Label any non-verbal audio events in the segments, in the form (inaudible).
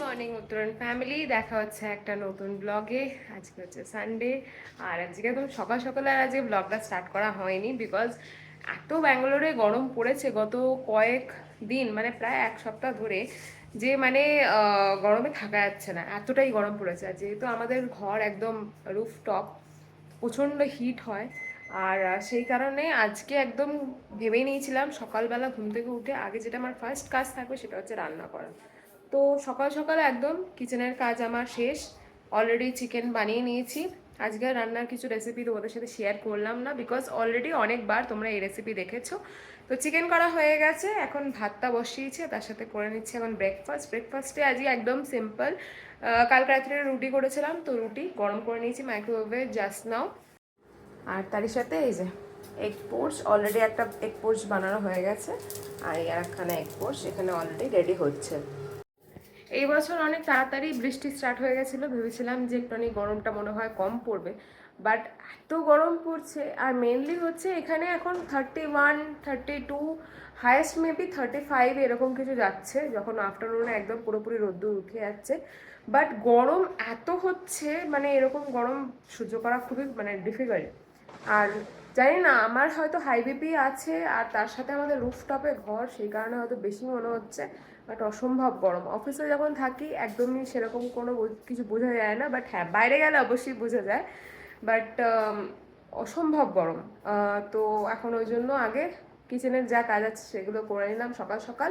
Morning উত্তরণ family দেখা হচ্ছে একটা নতুন ব্লগে আজকে হচ্ছে সানডে আর আজকে একদম সকাল সকাল আর আজকে ব্লগটা স্টার্ট করা হয়নি বিকজ এত ব্যাঙ্গালোরে গরম পড়েছে গত কয়েক দিন মানে প্রায় এক সপ্তাহ ধরে, যে মানে গরমে থাকা যাচ্ছে না। এতটাই গরম পড়েছে। আর যেহেতু আমাদের ঘর একদম রুফটপ প্রচণ্ড হিট হয় আর সেই কারণে আজকে একদম ভেবেই নিয়েছিলাম সকালবেলা ঘুম থেকে উঠে আগে যেটা আমার ফার্স্ট কাজ থাকবে সেটা হচ্ছে রান্না করা। তো সকাল সকাল একদম কিচেনের কাজ আমার শেষ। অলরেডি চিকেন বানিয়ে নিয়েছি। আজকে রান্নার কিছু রেসিপি তোমাদের সাথে শেয়ার করলাম না বিকজ অলরেডি অনেকবার তোমরা এই রেসিপি দেখেছ। তো চিকেন করা হয়ে গেছে, এখন ভাতটা বসিয়েছে তার সাথে করে নিচ্ছি এখন ব্রেকফাস্ট ব্রেকফাস্টে আজকে একদম সিম্পল কালকে রাত্রে রুটি করেছিলাম, তো রুটি গরম করে নিয়েছি মাইক্রোওয়েভে জাস্ট নাও আর তারই সাথে এই যে এগ পোর্স অলরেডি একটা এগ পোর্স বানানো হয়ে গেছে, আর এই একখানা এগ পোর্স এখানে অলরেডি রেডি হচ্ছে। এই বছর অনেক তাড়াতাড়ি বৃষ্টি স্টার্ট হয়ে গেছিল, ভেবেছিলাম যে একটুখানি গরমটা মনে হয় কম পড়বে বাট এত গরম পড়ছে, আর মেনলি হচ্ছে এখানে এখন thirty one thirty two highest maybe thirty five এরকম কিছু যাচ্ছে, যখন আফটারনুনে একদম পুরোপুরি রোদ্দুর উঠে যাচ্ছে। বাট গরম এত হচ্ছে মানে এরকম গরম সহ্য করা খুবই মানে ডিফিকাল্ট আর জানি না, আমার হয়তো হাই বিপি আছে আর তার সাথে আমাদের রুফটপে ঘর, সেই কারণে হয়তো বেশি মনে হচ্ছে বাট অসম্ভব গরম অফিসে যখন থাকি, একদমই সেরকম কোনো কিছু বোঝা যায় না বাট হ্যাঁ বাইরে গেলে অবশ্যই বোঝা যায় বাট অসম্ভব গরম তো এখন ওই জন্য আগে কিচেনের যা কাজ আছে সেগুলো করে নিলাম সকাল সকাল,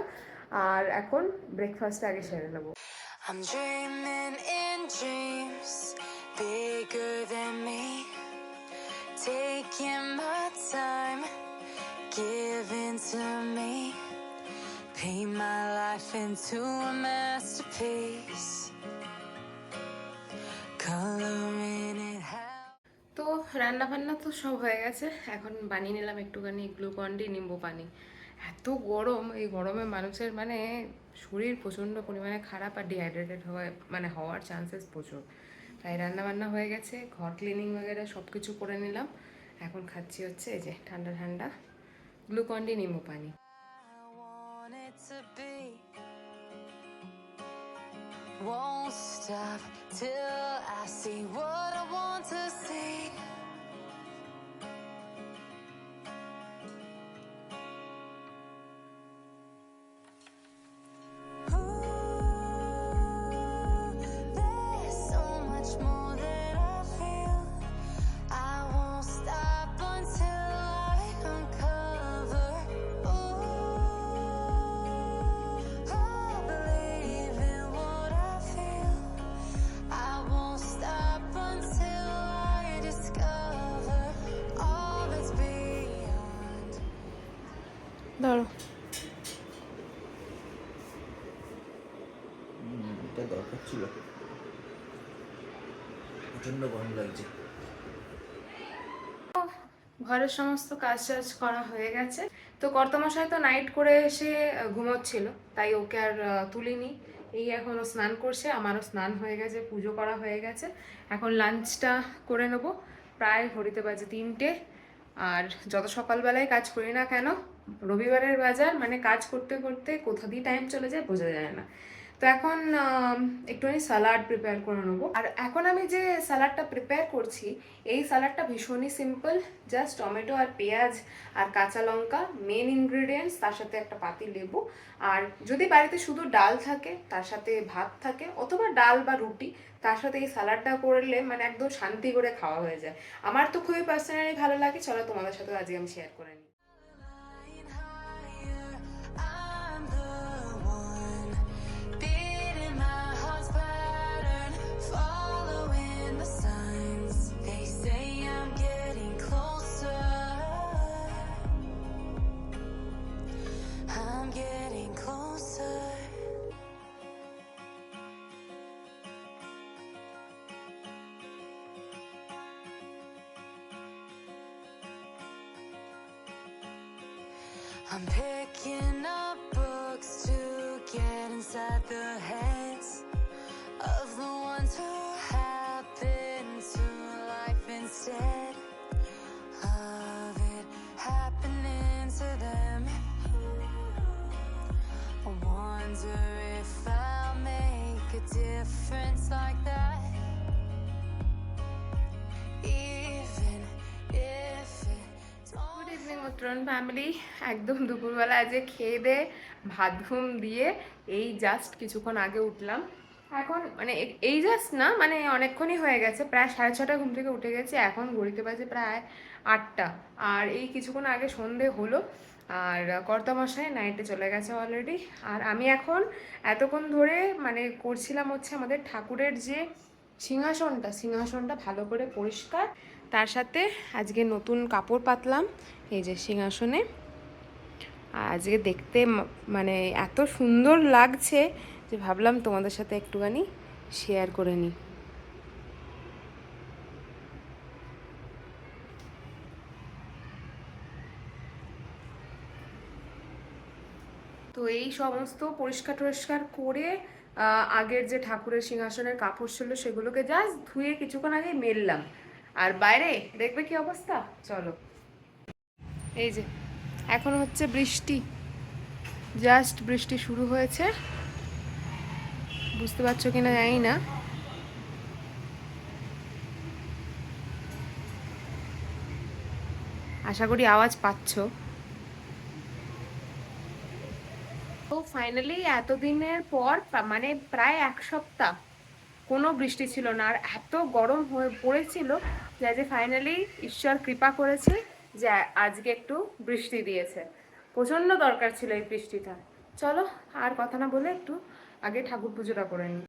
আর এখন ব্রেকফাস্টটা আগে সেরে নেব I'm dreaming in dreams, bigger than me. Taking my time, giving to me. Paint my life into a masterpiece. Coloring it. তো রান্না বান্না তো সব হয়ে গেছে এখন বানিয়ে নিলাম একটুখানি গ্লুকন ডি নিম্বু পানি এত গরম এই গরমে মানুষের মানে শরীর প্রচণ্ড পরিমাণে খারাপ আর ডিহাইড্রেটেড হওয়ার মানে হওয়ার চান্সেস প্রচুর তাই রান্নাবান্না হয়ে গেছে, ঘর ক্লিনিং বগেরা সব কিছু করে নিলাম এখন খাচ্ছি হচ্ছে এই যে ঠান্ডা ঠান্ডা গ্লুকন্ডি নিম্বু পানি Won't stop till I see what I want to see. ধরো এটা দরকার ছিল। প্রচণ্ড গরম লাগছে। ঘরের সমস্ত কাজ টাজ করা হয়ে গেছে। তো কর্তমশাই তো নাইট করে এসে ঘুমোচ্ছিল। তাই ওকে আর তুলিনি। এই এখনও স্নান করছে আমারও স্নান হয়ে গেছে পুজো করা হয়ে গেছে। এখন লাঞ্চটা করে নেব। প্রায় ঘড়িতে বাজে তিনটে। আর যত সকালবেলায় কাজ করি না কেন রবিবারের বাজার মানে কাজ করতে করতে কোথা দিয়ে টাইম চলে যায় বোঝা যায় না। তো এখন আম, একটুখানি স্যালাড প্রিপেয়ার করে নেব। আর এখন আমি যে স্যালাডটা প্রিপেয়ার করছি এই স্যালাডটা ভীষণই সিম্পল জাস্ট টমেটো আর পেঁয়াজ আর কাঁচা লঙ্কা মেন ইনগ্রেডিয়েন্টস তার সাথে একটা পাতি লেবু। আর যদি বাড়িতে শুধু ডাল থাকে তার সাথে ভাত থাকে অথবা ডাল বা রুটি তার সাথে এই স্যালাডটা করলে মানে একদম শান্তি করে খাওয়া হয়ে যায়। আমার তো খুবই পার্সোনালি ভালো লাগে চলো তোমাদের সাথে আজকে আমি শেয়ার করে নিই। I'm pissed. গুড ফ্যামিলি একদম দুপুরবেলা আজকে খেয়ে দে, ভাত ঘুম দিয়ে, এই জাস্ট কিছুক্ষণ আগে উঠলাম। এখন মানে এই জাস্ট না মানে অনেকক্ষণই হয়ে গেছে, প্রায় সাড়ে ছটা ঘুম থেকে উঠে গেছে, এখন ঘড়িতে বাজে প্রায় আটটা। আর এই কিছুক্ষণ আগে সন্ধে হলো, আর কর্তামশাই নাইটে চলে গেছে অলরেডি আর আমি এখন এতক্ষণ ধরে মানে করছিলাম হচ্ছে আমাদের ঠাকুরের যে সিংহাসনটা সিংহাসনটা ভালো করে পরিষ্কার তার সাথে আজকে নতুন কাপড় পাতলাম, এই যে সিংহাসনে। আজকে দেখতে মানে এত সুন্দর লাগছে যে ভাবলাম তোমাদের সাথে একটুখানি শেয়ার করে নিই। তো এই সমস্ত পরিষ্কার টরিষ্কার করে আগের যে ঠাকুরের সিংহাসনের কাপড় ছিল সেগুলোকে জাস্ট ধুয়ে কিছুক্ষণ আগে মেললাম। আর বাইরে? দেখবে কি অবস্থা? চলো। এই যে, এখন হচ্ছে বৃষ্টি। জাস্ট বৃষ্টি শুরু হয়েছে। বুঝতে পারছ কিনা জানি না। আশা করি আওয়াজ পাচ্ছো। তো ফাইনালি এতদিনের পর মানে প্রায় এক সপ্তাহ কোনো বৃষ্টি ছিল না। আর এত গরম হয়ে পড়েছিল যে আজ ফাইনালি ঈশ্বর কৃপা করেছে যে, আজকে একটু বৃষ্টি দিয়েছে। প্রচণ্ড দরকার ছিল এই বৃষ্টিটা। চলো, আর কথা না বলে একটু আগে ঠাকুর পুজোটা করে নিই।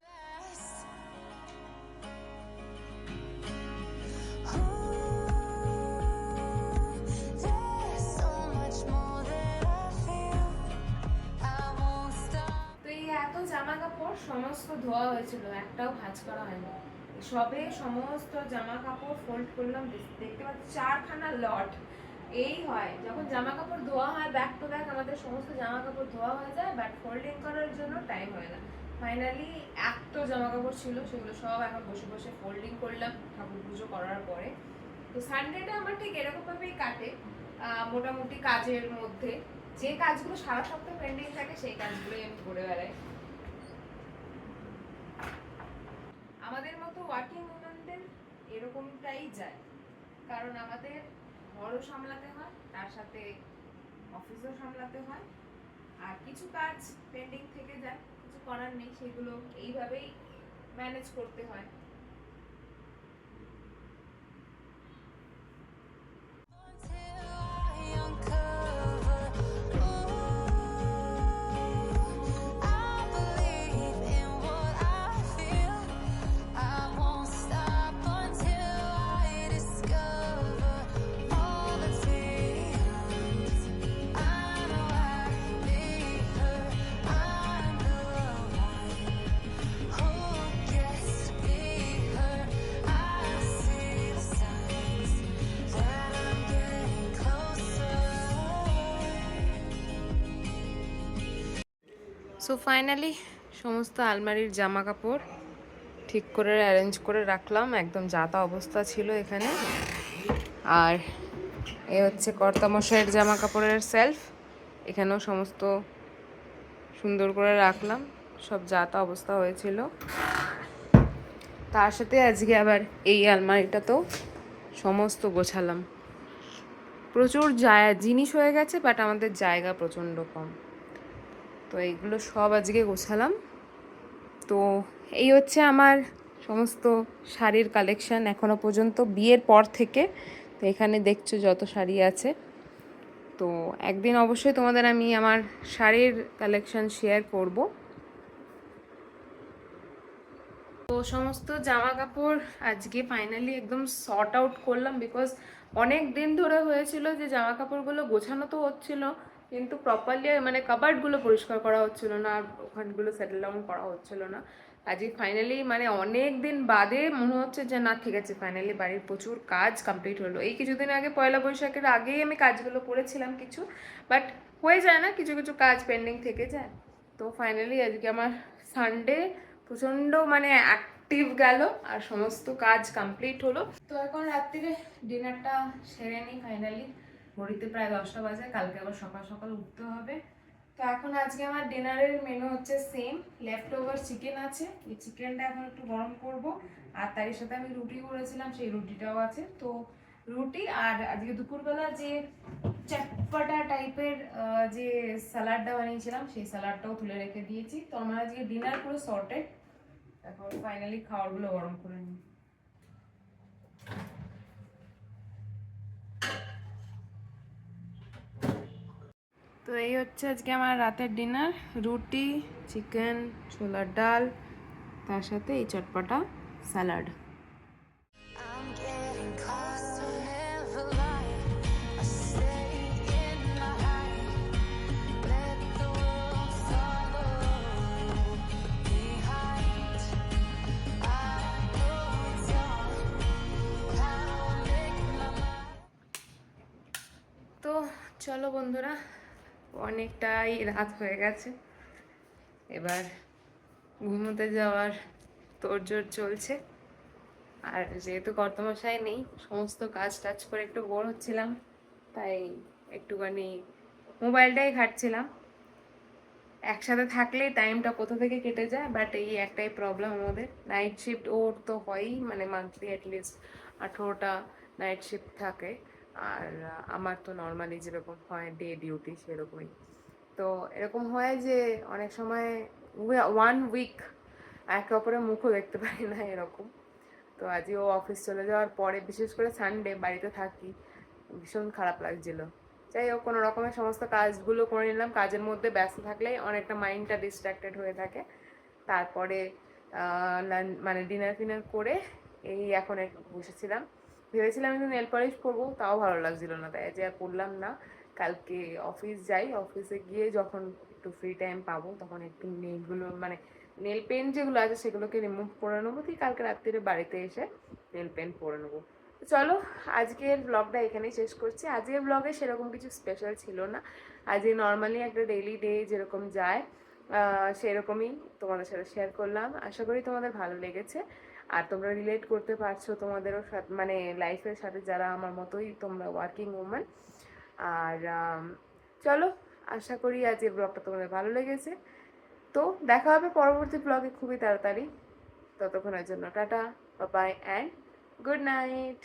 জামা কাপড় সমস্ত ধোয়া হয়েছিল, একটাও ভাঁজ করা হয়নি। সবে সমস্ত জামা কাপড় ফোল্ড করলাম। দেখতে পাচ্ছি, চারখানা লট এই হয়, যখন জামা কাপড় ধোয়া হয় ব্যাক টু ব্যাক আমাদের সমস্ত জামা কাপড় ধোয়া হয়ে যায় বাট ফোল্ডিং করার জন্য টাইম হয় না। ফাইনালি এত জামা কাপড় ছিল, সেগুলো সব এখন বসে বসে ফোল্ডিং করলাম, ঠাকুর পুজো করার পরে। তো সানডেটা আমার ঠিক এরকমভাবেই কাটে মোটামুটি কাজের মধ্যে। যে কাজগুলো সারা সপ্তাহ পেন্ডিং থাকে, সেই কাজগুলোই আমি করে বেড়াই। আমাদের মতো ওয়ার্কিং উমেনদের এরকমটাই যায়। কারণ আমাদের ঘরও সামলাতে হয়, তার সাথে অফিসও সামলাতে হয়। আর কিছু কাজ পেন্ডিং থেকে যায়, কিছু করার নেই, সেগুলো এইভাবেই ম্যানেজ করতে হয়। সো ফাইনালি সমস্ত আলমারির জামা কাপড় ঠিক করে অ্যারেঞ্জ করে রাখলাম। একদম যাতা অবস্থা ছিল এখানে। আর এ হচ্ছে কর্তামশাইয়ের জামা কাপড়ের সেলফ এখানেও সমস্ত সুন্দর করে রাখলাম। সব যাতা অবস্থা হয়েছিল। তার সাথে আজকে আবার এই আলমারিটাতেও সমস্ত গোছালাম। প্রচুর জায়গা জিনিস হয়ে গেছে বাট আমাদের জায়গা প্রচণ্ড কম। তো এইগুলো সব আজকে গোছালাম। তো এই হচ্ছে আমার সমস্ত শাড়ির কালেকশান এখনও পর্যন্ত বিয়ের পর থেকে। তো এখানে দেখছ যত শাড়ি আছে। তো একদিন অবশ্যই তোমাদের আমি আমার শাড়ির কালেকশান শেয়ার করব। তো সমস্ত জামা কাপড় আজকে ফাইনালি একদম শর্ট আউট করলাম বিকজ অনেক দিন ধরে হয়েছিল যে জামা কাপড়গুলো গোছানো তো হচ্ছিল। কিন্তু প্রপারলি মানে কাবার্ডগুলো পরিষ্কার করা হচ্ছিল না, আর ওখানগুলো সেটেল ডাউন করা হচ্ছিল না। আজকে ফাইনালি মানে অনেক দিন বাদে মনে হচ্ছে যে, না, ঠিক আছে ফাইনালি বাড়ির প্রচুর কাজ কমপ্লিট হলো। এই কিছুদিন আগে পয়লা বৈশাখের আগেই আমি কাজগুলো করেছিলাম কিছু বাট হয়ে যায় না, কিছু কিছু কাজ পেন্ডিং থেকে যায়। তো ফাইনালি আজকে আমার সানডে প্রচণ্ড মানে অ্যাক্টিভ গেল, আর সমস্ত কাজ কমপ্লিট হলো। তো এখন রাত্রিরে ডিনারটা সেরে নিই ফাইনালি ঘড়িতে প্রায় দশটা বাজে, কালকে আবার সকাল সকাল উঠতে হবে। তো এখন আজকে আমার ডিনারের মেনু হচ্ছে সেম লেফট ওভার চিকেন আছে। এই চিকেনটা এখন একটু গরম করব। আর তার সাথে আমি রুটি করেছিলাম, সেই রুটিটাও আছে। তো রুটি আর আজকে দুপুরবেলা যে চটপটা টাইপের যে স্যালাডটা বানিয়েছিলাম, সেই স্যালাডটাও তুলে রেখে দিয়েছি। তো আমার আজকে ডিনার পুরো সর্টেড এখন ফাইনালি খাবারগুলো গরম করে নিই। তো এই হচ্ছে আজকে আমার রাতের ডিনার। রুটি চিকেন ছোলার ডাল তার সাথে এই চটপটা স্যালাড। চলো বন্ধুরা অনেকটাই রাত হয়ে গেছে। এবার ঘুমোতে যাওয়ার তোড়জোড় চলছে। আর যেহেতু কর্তমশাই নেই, সমস্ত কাজ টাজ করে একটু বোর হচ্ছিলাম, তাই একটুখানি মোবাইলটাই ঘাটছিলাম। একসাথে থাকলেই টাইমটা কোথা থেকে কেটে যায়, বাট এই একটাই প্রবলেম আমাদের। নাইট শিফট ওর তো হয়ই মানে মান্থলি অ্যাটলিস্ট আঠেরোটা নাইট শিফট থাকে। আর আমার তো নর্মালি যেরকম হয় ডে ডিউটি সেরকমই। তো এরকম হয় যে অনেক সময় ওয়ান উইক একে অপরের মুখও দেখতে (laughs) পারি না এরকম। তো আজকে ও অফিস চলে যাওয়ার পরে বিশেষ করে সানডে বাড়িতে থাকি, ভীষণ খারাপ লাগছিল। যাই হোক, কোনো রকমের সমস্ত কাজগুলো করে নিলাম। কাজের মধ্যে ব্যস্ত থাকলে অনেকটা মাইন্ডটা ডিস্ট্র্যাক্টেড হয়ে থাকে। তারপরে মানে ডিনার ফিনার করে এই এখন বসেছিলাম। ভেবেছিলাম একটু নেল পলিশ করব তাও ভালো লাগছিল না। তাই যে আর করলাম না। কালকে অফিস যাই অফিসে গিয়ে যখন একটু ফ্রি টাইম পাবো, তখন একটু নেলগুলো মানে নেল পেন যেগুলো আছে, সেগুলোকে রিমুভ করে নেব। দিয়ে কালকে রাত্রিরে বাড়িতে এসে নেল পেন পরে নেব। চলো, আজকের ব্লগটা এখানেই শেষ করছি। আজকের ব্লগে সেরকম কিছু স্পেশাল ছিল না। আজকে নর্মালি একটা ডেইলি ডে যেরকম যায় সেরকমই তোমাদের সাথে শেয়ার করলাম। আশা করি তোমাদের ভালো লেগেছে। আর তোমরা রিলেট করতে পারছ তোমাদেরও মানে লাইফের সাথে যারা আমার মতোই তোমরা ওয়ার্কিং উমেন আর চলো, আশা করি আজ এই ব্লগটা তোমাদের ভালো লেগেছে। তো দেখা হবে পরবর্তী ব্লগে খুবই তাড়াতাড়ি। ততক্ষণের জন্য tata bye and good night